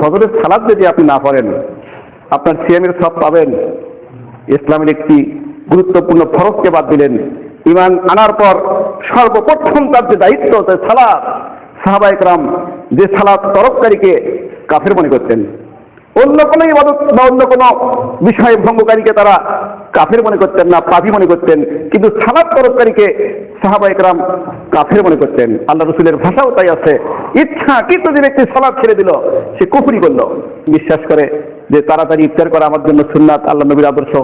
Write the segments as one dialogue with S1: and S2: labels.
S1: ফজরের সালাদ যদি আপনি না পড়েন, আপনার সিএমের সব পাবেন। ইসলামের একটি গুরুত্বপূর্ণ ফরজকে বাদ দিলেন। ইমান আনার পর সর্বপ্রথম তার যে দায়িত্ব তার সালাদ সাহাবা একরাম যে সালাদ তরফকারীকে কাফের মনে করতেন। অন্য কোনো ইবাদত বা অন্য কোনো বিষয়ে ভঙ্গকারীকে তারা কাফের মনে করতেন না, পাপি মনে করতেন, কিন্তু সালাদ পরবকারীকে সাহাবা একরাম কাফের মনে করতেন। আল্লাহ রসুলের ভাষাও তাই আছে। ইচ্ছা, কিন্তু যে ব্যক্তি সালাদ ছেড়ে দিল, সে কুফরি করল। বিশ্বাস করে যে তাড়াতাড়ি ইফতার করা আমার জন্য সুন্নাত, আল্লাহ নবীর আদর্শ।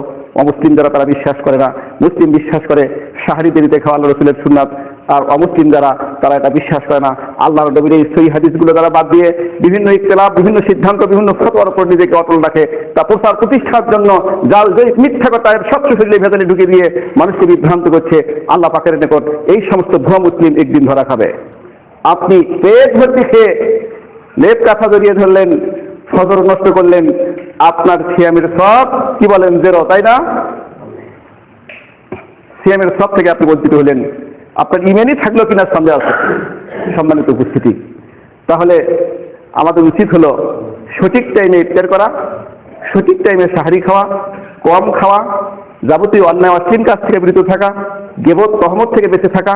S1: অমুসলিম যারা তারা বিশ্বাস করে না, মুসলিম বিশ্বাস করে সাহারি দেরিতে খাওয়া আল্লাহ রসুলের সুন্নাত। আর অমুসলিম যারা, তারা এটা বিশ্বাস করে না। আল্লাহর নবীর এই সই হাদিসগুলো তারা বাদ দিয়ে বিভিন্ন ইখতলাফ, বিভিন্ন সিদ্ধান্ত, বিভিন্ন ফতোয়ার উপর নিজেকে অটল রাখে, তা প্রচার প্রতিষ্ঠার জন্য যার যে মিথ্যা কথা সবচেয়ে শরীরে ভেতরে ঢুকে দিয়ে মানুষকে বিভ্রান্ত করছে, আল্লাহ পাকের নিকট এই সমস্ত ভুয়া মুসলিম একদিন ধরা খাবে। আপনি পেট ভর্তি খেয়ে লেপ কাঁথা জড়িয়ে ধরলেন, ফজর নষ্ট করলেন, আপনার সিয়ামের সব কি বলেন, জেরো, তাই না? সিএমের সব থেকে আপনি বঞ্চিত হলেন। আপনার ইমেনই থাকল কিনা সন্দেহ আছে? সম্মানিত উপস্থিতি। তাহলে আমাদের উচিত হলো সঠিক টাইমে ইফতার করা, সঠিক টাইমে সাহারি খাওয়া, কম খাওয়া, যাবতীয় অন্যায় অশ্লীল কাজ থেকে বিরত থাকা, গেবত তহমত থেকে বেঁচে থাকা,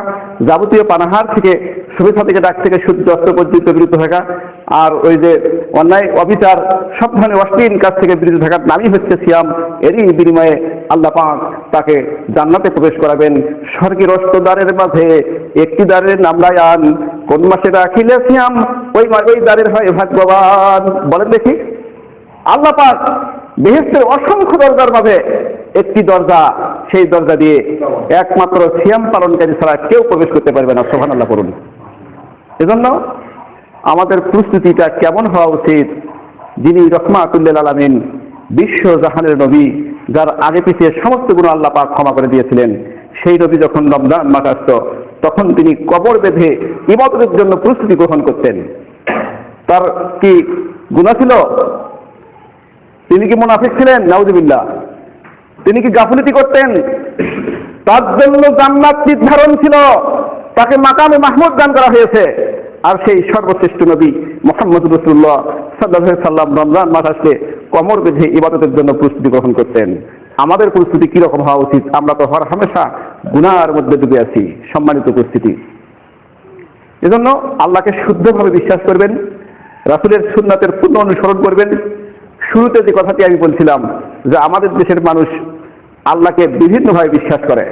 S1: যাবতীয় পানাহার থেকে শুভেচ্ছা থেকে ডাক থেকে সূর্য অস্ত পর্যন্ত বিরত থাকা, আর ওই যে অন্যায়, অবিচার, সব ধরনের অশ্লীল কাজ থেকে বিরত থাকার নামই হচ্ছে সিয়াম। এরই বিনিময়ে আল্লাহ পাক তাকে জান্নাতে প্রবেশ করাবেন। স্বর্গের অষ্ট দ্বারের মাঝে একটি দ্বারের নাম রায়ান। কোন মাসে রাখিলে সিয়াম? ওই মা- ওই দ্বারের হয় ভাগ্যবান। বলেন দেখি। আল্লাহ পাক বেহেস্তের অসংখ্য দরজার মাঝে একটি দরজা, সেই দরজা দিয়ে একমাত্র সিয়াম পালনকারী ছাড়া কেউ প্রবেশ করতে পারবে না। সোহান আল্লাহ করুন এজন্য আমাদের প্রস্তুতিটা কেমন হওয়া উচিত? যিনি রহমাতুল্লাহ আলমিন বিশ্ব জাহানের নবী যার আগে পিছিয়ে সমস্ত গুণ আল্লাহ পাক ক্ষমা করে দিয়েছিলেন, সেই নবী যখন রমজান মাস আসত, তখন তিনি কবর বেঁধে ইবাদতের জন্য প্রস্তুতি গ্রহণ করতেন। তার কি গুণা ছিল? তিনি কি মুনাফিক ছিলেন? নাউজুবিল্লাহ। তিনি কি গাফুলিতি করতেন? তার জন্য জান্নাত নির্ধারণ ছিল। তাকে মাকামে মাহমুদ দান করা হয়েছে। আর সেই সর্বশ্রেষ্ঠ নবী মোহাম্মদ রসুল্লাহ সাল্লাহ সাল্লাম রমজান মাস আসলে কমর বেঁধে ইবাদতের জন্য প্রস্তুতি গ্রহণ করতেন। আমাদের প্রস্তুতি কীরকম হওয়া উচিত? আমরা তো হর হামেশা গুনার মধ্যে ডুবে আছি, সম্মানিত উপস্থিতি। এজন্য আল্লাহকে শুদ্ধভাবে বিশ্বাস করবেন, রাসুলের সুন্নাতের পূর্ণ অনুসরণ করবেন। শুরুতে যে কথাটি আমি বলছিলাম যে আমাদের দেশের মানুষ আল্লাহকে বিভিন্নভাবে বিশ্বাস করে।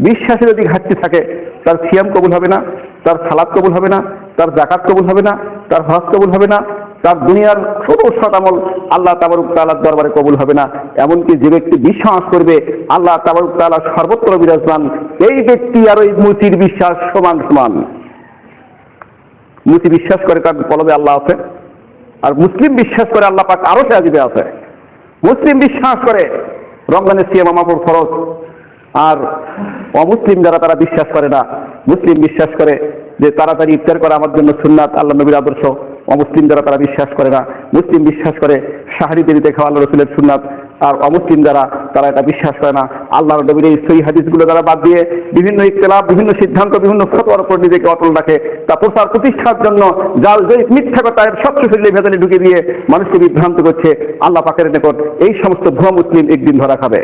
S1: বিশ্বাসে যদি ঘাটতি থাকে, তার সিয়াম কবুল হবে না, তার সালাদ কবুল হবে না, তার জাকাত কবুল হবে না, তার হজ কবুল হবে না তার দুনিয়ার ছোট সৎ আল্লাহ তাবারুক তালার দরবারে কবুল হবে না। এমনকি যে ব্যক্তি বিশ্বাস করবে, আল্লাহ তাবারুক তালা সর্বত্র বিরাজমান এই ব্যক্তি আর ওই মুচির বিশ্বাস সমান সমান। মুসি বিশ্বাস করে তার কলবে আল্লাহ আছে? আর মুসলিম বিশ্বাস করে আল্লাহ পাক আরও সে আজিবে আছে। মুসলিম বিশ্বাস করে রমজানের সিয়াম আমাপুর ফরজ। আর অমুসলিম যারা, তারা বিশ্বাস করে না। মুসলিম বিশ্বাস করে যে তাড়াতাড়ি ইফতার করা আমার জন্য সুন্নাত, আল্লাহ নবীর আদর্শ। অমুসলিম যারা তারা বিশ্বাস করে না, মুসলিম বিশ্বাস করে, শাহরি দেরিতে খাওয়া আল্লাহ রসুলের সুন্নাত, আর অমুসলিম যারা, তারা এটা বিশ্বাস করে না। আল্লাহ নবীর এই সই হাদিসগুলো তারা বাদ দিয়ে বিভিন্ন ইখতলাফ, বিভিন্ন সিদ্ধান্ত, বিভিন্ন ফতোয়ার উপর নিজেকে অটল রাখে। তা প্রচার প্রতিষ্ঠার জন্য জাল জয়িত মিথ্যা কথা এর সবচেয়ে শরীরে ভেতরে ঢুকে দিয়ে মানুষকে বিভ্রান্ত করছে আল্লাহ পাকের নিকট। এই সমস্ত ভুয়া মুসলিম একদিন ধরা খাবে।